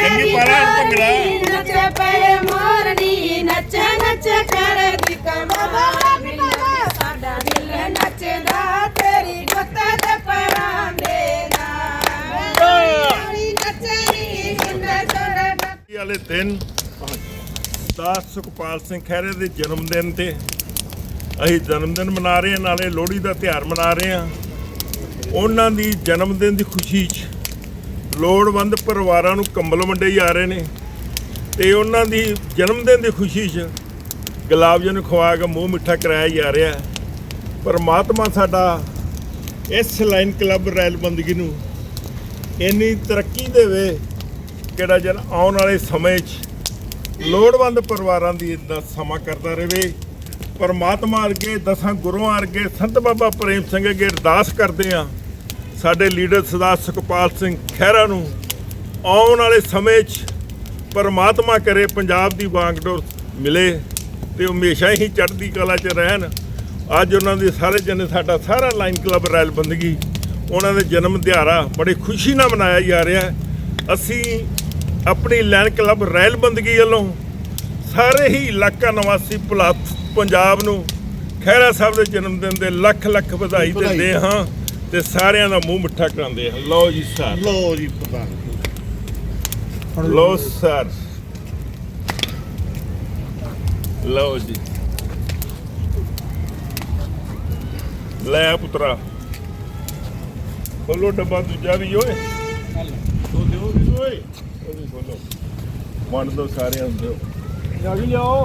ਚੰਗੀ ਪਾਲਾ ਭੰਗੜਾ। ਨੱਚੇ ਪਏ ਮੋਰਨੀ ਨੱਚ ਨੱਚ ਕਰਦੀ ਕਮਾ ਸਾਡਾ ਦਿਲ ਨੱਚਦਾ ਤੇਰੀ ਗੁੱਤ ਦੇ ਪੈਰਾਂ ਦੇ ਨਾਲ। ਨੱਚਣੀ ਕਿੰਨੇ ਸੋਹਣੇ ਇਹ ਵਾਲੇ ਦਿਨ ਦਾਸ ਸੁਖਪਾਲ ਸਿੰਘ ਖਹਿਰੇ ਦੇ ਜਨਮ ਦਿਨ ਤੇ ਅਸੀਂ ਜਨਮ ਦਿਨ ਮਨਾ ਰਹੇ ਹਾਂ ਨਾਲੇ ਲੋਹੜੀ ਦਾ ਤਿਉਹਾਰ ਮਨਾ ਰਹੇ ਹਾਂ। ਉਹਨਾਂ ਦੀ ਜਨਮ ਦਿਨ ਦੀ ਖੁਸ਼ੀ 'ਚ ਲੋੜਵੰਦ ਪਰਿਵਾਰਾਂ ਨੂੰ ਕੰਬਲ ਵੰਡੇ ਜਾ ਰਹੇ ਨੇ ਤੇ ਉਹਨਾਂ ਦੀ ਜਨਮ ਦਿਨ ਦੀ ਖੁਸ਼ੀ 'ਚ ਗੁਲਾਬ ਜਾਮੁਨ ਖਵਾ ਕੇ ਮੂੰਹ ਮਿੱਠਾ ਕਰਾਇਆ ਜਾ ਰਿਹਾ ਪਰਮਾਤਮਾ ਸਾਡਾ ਇਸ ਲਾਈਨ ਕਲੱਬ ਰੈਲ ਬੰਦਗੀ ਨੂੰ ਇੰਨੀ ਤਰੱਕੀ ਦੇਵੇ ਕਿਹੜਾ ਜਨ ਆਉਣ ਵਾਲੇ ਸਮੇਂ 'ਚ ਲੋੜਵੰਦ ਪਰਿਵਾਰਾਂ ਦੀ ਇਦਾਂ ਸਮਾਂ ਕਰਦਾ ਰਹੇ ਪਰਮਾਤਮਾ ਅਰਗੇ ਦਸਾਂ ਗੁਰੂਆਂ ਅਰਗੇ ਸੰਤ ਬਾਬਾ ਪ੍ਰੇਮ ਸਿੰਘ ਅੱਗੇ ਅਰਦਾਸ ਕਰਦੇ ਆ ਸਾਡੇ ਲੀਡਰ ਸਰਦਾਰ ਸੁਖਪਾਲ ਸਿੰਘ ਖਹਿਰਾ ਨੂੰ ਆਉਣ ਵਾਲੇ ਸਮੇਂ 'ਚ ਪਰਮਾਤਮਾ ਕਰੇ ਪੰਜਾਬ ਦੀ ਵਾਂਗਡੋਰ ਮਿਲੇ ਤੇ ਹਮੇਸ਼ਾ ਹੀ ਚੜ੍ਹਦੀ ਕਲਾ 'ਚ ਰਹਿਣ। ਅੱਜ ਉਹਨਾਂ ਦੇ ਸਾਰੇ ਜਨ ਸਾਡਾ ਸਾਰਾ ਲਾਈਨ ਕਲੱਬ ਰੈਲ ਬੰਦਗੀ ਉਹਨਾਂ ਦੇ ਜਨਮ ਦਿਹਾੜਾ ਬੜੀ ਖੁਸ਼ੀ ਨਾਲ ਮਨਾਇਆ ਜਾ ਰਿਹਾ ਹੈ। ਅਸੀਂ ਆਪਣੀ ਲਾਈਨ ਕਲੱਬ ਰੈਲ ਬੰਦਗੀ ਵੱਲੋਂ ਸਾਰੇ ਹੀ ਇਲਾਕਾ ਨਿਵਾਸੀ ਪੰਜਾਬ ਨੂੰ ਖਹਿਰਾ ਸਾਹਿਬ ਦੇ ਜਨਮ ਦਿਨ ਦੇ ਲੱਖ ਲੱਖ ਵਧਾਈ ਦਿੰਦੇ ਹਾਂ। ਤੇ ਸਾਰਿਆਂ ਦਾ ਮੂੰਹ ਮਿੱਠਾ ਕਰਾਉਂਦੇ ਹਾਂ ਲਓ ਜੀ ਸਰ। ਲੋ ਜੀ ਪ੍ਰਧਾਨ ਲਓ ਸਰ। ਲਓ ਜੀ। ਲੈ ਆ ਪੁੱਤਰਾ। ਖੋਲੋ ਡੱਬਾ ਦੂਜਾ ਵੀ ਓਏ। ਉਹ ਦਿਓ ਵੀ ਓਏ ਉਹ ਵੀ ਖੋਲੋ। ਵੰਡ ਦੋ ਸਾਰਿਆਂ ਨੂੰ ਦਿਓ। ਜਾ ਵੀ ਲਿਆਓ।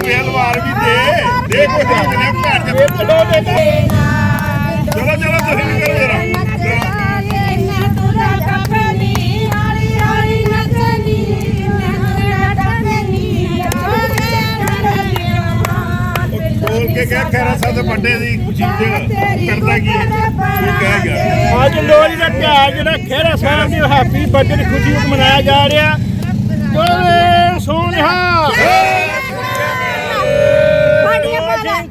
ਬੇਲਵਾਰ ਵੀ ਦੇ। ਦੇ ਕੋ ਜਾ ਕੇ ਘਰ ਦੇ ਚਲੋ ਚਲੋ ਚਲੋ ਤੁਸੀਂ ਵੀ ਕਰੋ ਜਰਾ। ਕੇ ਕਹਿ ਖੈਰਾ ਦੇ ਵੱਡੇ ਦੀ ਖੁਸ਼ੀ ਚ ਕਰਦਾ ਕੀ ਅੱਜ ਲੋਹੜੀ ਦਾ ਤਿਉਹਾਰ ਜਿਹੜਾ ਖੇੜਾ ਸਾਹਿਬ ਦੀ ਹੈਪੀ ਬਰਥਡੇ ਖੁਸ਼ੀ ਨੂੰ ਮਨਾਇਆ ਜਾ ਰਿਹਾ। ਜੋਰੇ ਸੋਹਣਾ ਸਾਡੀਆਂ ਭਾਰਾਂ